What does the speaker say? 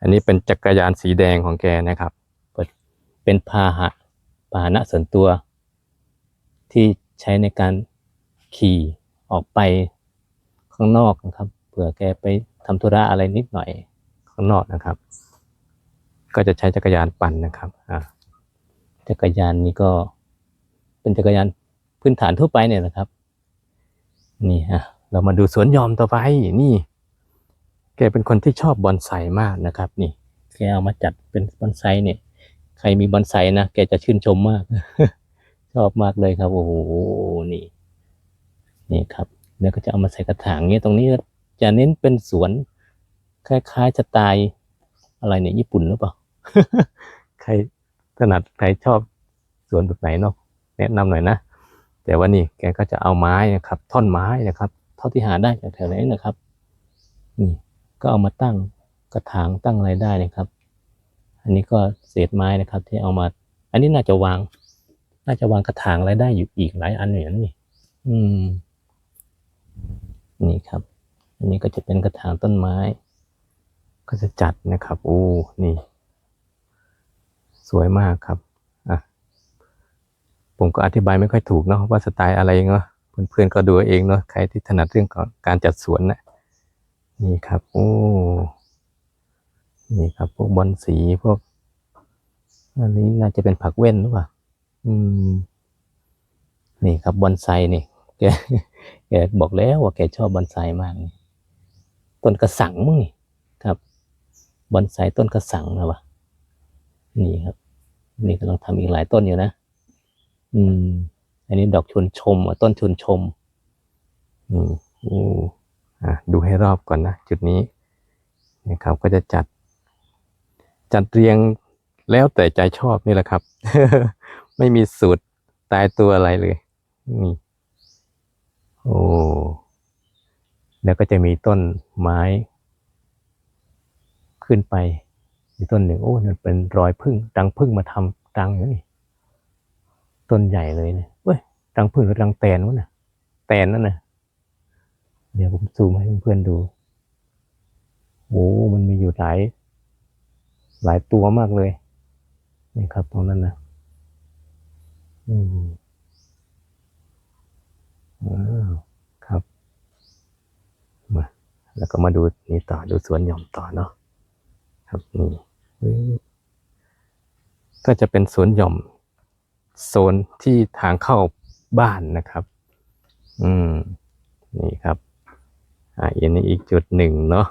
อันนี้เป็นจักรยานสีแดงของแกนะครับ เป็นพาหะพาหนะส่วนตัว ที่ใช้ในการขี่ออกไปข้างนอกนะครับ เผื่อแกไปทำธุระอะไรนิดหน่อยข้างนอกนะครับ ก็จะใช้จักรยานปั่นนะครับอ่าจักรยานนี้ก็เป็นจักรยานพื้นฐานทั่วไปเนี่ยนะครับ นี่ฮะเรามาดูสวนยอมต่อไปนี่ แกเป็นคนที่ชอบบอนไซมากนะครับ นี่ แกเอามาจัดเป็นบอนไซเนี่ย ใครมีบอนไซนะแกจะชื่นชมมาก ชอบมากเลยครับ โอ้โหนี่ นี่ครับแล้วก็จะเอามาใส่กระถางเนี้ยตรงนี้จะเน้นเป็นสวน คล้ายๆสไตล์อะไรเนี่ยญี่ปุ่นหรือเปล่า ใครถนัดใครชอบสวนแบบไหนเนาะแนะนำหน่อยนะ แต่ว่านี่แกก็จะเอาไม้นะครับ ท่อนไม้นะครับ เท่าที่หาได้จากแถวไหนนะครับนี่ ก็เอามาตั้งกระถางตั้งอะไรได้นะครับ อันนี้ก็เศษไม้นะครับที่เอามา อันนี้น่าจะวาง น่าจะวางกระถางอะไรได้อยู่อีกหลายอันอยู่นะนี่อืม นี่ครับ อันนี้ก็จะเป็นกระถางต้นไม้ ก็จะจัดนะครับโอ้นี่ สวยมากครับอะผมก็อธิบายไม่ค่อยถูกเนาะว่าสไตล์อะไรเนาะเพื่อนๆก็ดูเองเนาะใครที่ถนัดเรื่องของการจัดสวนนะ นี่ครับโอ้นี่ครับ พวกบอลสีพวก อันนี้น่าจะเป็นผักเว้นหรือเปล่าอืม นี่ครับบอนไซนี่แกแกบอกแล้วว่าแกชอบบอนไซมากนี่ต้นกระสังมั้งนี่ครับบอนไซต้นกระสังนะวะนี่ครับ นี่กำลังทำอีกหลายต้นอยู่นะ อืม อันนี้ดอกชวนชมต้นชวนชม อืมโอ้ ดูให้รอบก่อนนะจุดนี้นะครับก็จะจัด จัดเรียงแล้วแต่ใจชอบนี่แหละครับ ไม่มีสูตรตายตัวอะไรเลยนี่โอ้แล้วก็จะมีต้นไม้ ขึ้นไปมีต้นหนึ่งโอ้นั่นเป็นรอยพึ่งรังพึ่งมาทำรังอยู่นี่ต้นใหญ่เลยเนี่ยเว้ยรังพึ่งหรือรังแตนวะน่ะแตนนั่นน่ะ เดี๋ยวผมซูมให้เพื่อนๆดู โอ้ มันมีอยู่หลาย หลายตัวมากเลย นี่ครับตรงนั้นนะอืมอ้าวครับ มา แล้วก็มาดูนี่ต่อ ดูสวนหย่อมต่อเนาะ ครับนี่ก็จะเป็นสวนหย่อม โซนที่ทางเข้าบ้านนะครับ อืม นี่ครับ อ่าอันนี้อีกจุดหนึ่งเนาะ